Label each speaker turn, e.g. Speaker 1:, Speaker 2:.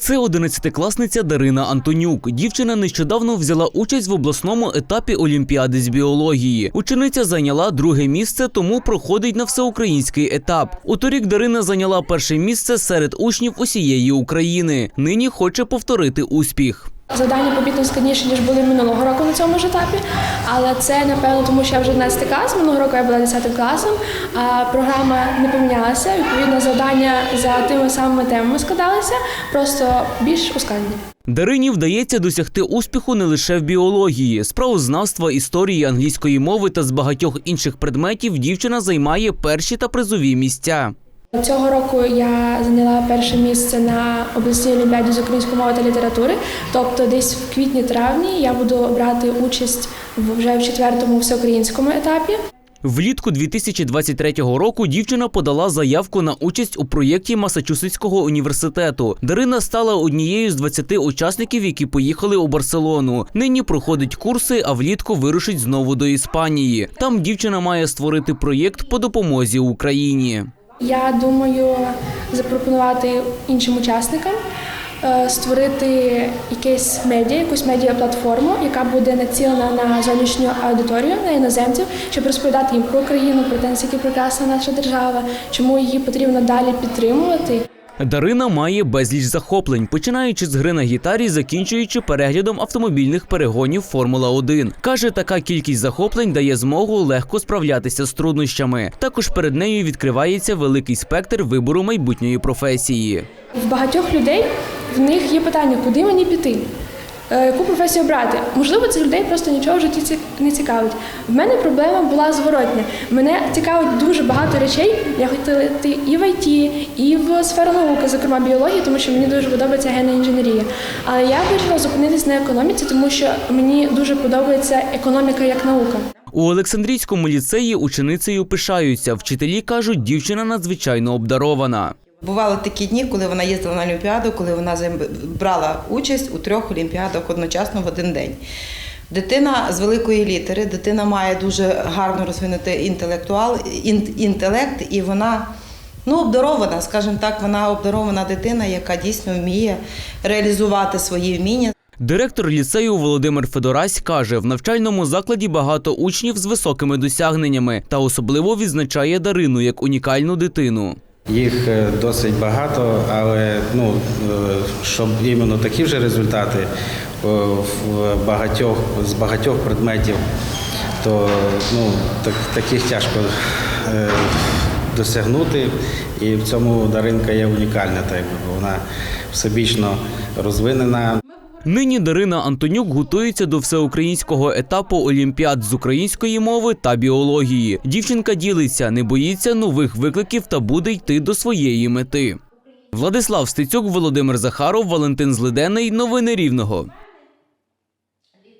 Speaker 1: Це одинадцятикласниця Дарина Антонюк. Дівчина нещодавно взяла участь в обласному етапі Олімпіади з біології. Учениця зайняла друге місце, тому проходить на всеукраїнський етап. У торік Дарина зайняла перше місце серед учнів усієї України. Нині хоче повторити успіх.
Speaker 2: Завдання побітно складніше, ніж були минулого року на цьому ж етапі, але це напевно тому, що я вже 11 клас. Минулого року я була 10 класом, а програма не помінялася. Відповідно, завдання за тими самими темами складалися, просто більш ускладнені.
Speaker 1: Дарині вдається досягти успіху не лише в біології. З правознавства, історії, англійської мови та з багатьох інших предметів дівчина займає перші та призові місця.
Speaker 2: Цього року я зайняла перше місце на обласній олімпіаді з української мови та літератури. Тобто, десь в квітні-травні я буду брати участь вже в четвертому всеукраїнському етапі.
Speaker 1: Влітку 2023 року дівчина подала заявку на участь у проєкті Масачусетського університету. Дарина стала однією з 20 учасників, які поїхали у Барселону. Нині проходить курси, а влітку вирушить знову до Іспанії. Там дівчина має створити проєкт по допомозі Україні.
Speaker 2: Я думаю запропонувати іншим учасникам е, створити якесь медіа, якусь медіаплатформу, яка буде націлена на зовнішню аудиторію, на іноземців, щоб розповідати їм про Україну, про те, наскільки прекрасна наша держава, чому її потрібно далі підтримувати.
Speaker 1: Дарина має безліч захоплень, починаючи з гри на гітарі, закінчуючи переглядом автомобільних перегонів Формула 1 Каже, така кількість захоплень дає змогу легко справлятися з труднощами. Також перед нею відкривається великий спектр вибору майбутньої професії.
Speaker 2: В багатьох людей в них є питання, куди мені піти, яку професію обрати. Можливо, цих людей просто нічого в житті не цікавить. В мене проблема була зворотня. Мене цікавить дуже багато речей. Я хотіла йти і в ІТ, і в сферу науки, зокрема біології, тому що мені дуже подобається генна інженерія. Але я вирішила зупинитись на економіці, тому що мені дуже подобається економіка як наука.
Speaker 1: У Олександрійському ліцеї ученицею пишаються. Вчителі кажуть, дівчина надзвичайно обдарована.
Speaker 3: Бували такі дні, коли вона їздила на Олімпіаду, коли вона брала участь у трьох олімпіадах одночасно в один день. Дитина з великої літери, дитина має дуже гарно розвинутий інтелектуал, ін- інтелект, і вона ну, обдарована, скажімо так, вона обдарована дитина, яка дійсно вміє реалізувати свої вміння.
Speaker 1: Директор ліцею Володимир Федорась каже, в навчальному закладі багато учнів з високими досягненнями та особливо відзначає Дарину як унікальну дитину.
Speaker 4: Їх е, досить багато, але ну, е, щоб іменно такі вже результати е, в багатьох, з багатьох предметів, то ну, так, таких тяжко досягнути. І в цьому Даринка є унікальна, так вона всебічно розвинена,
Speaker 1: Нині Дарина Антонюк готується до всеукраїнського етапу олімпіад з української мови та біології. Дівчинка ділиться, не боїться нових викликів та буде йти до своєї мети. Владислав Стецюк, Володимир Захаров, Валентин Злиденний. Новини Рівного.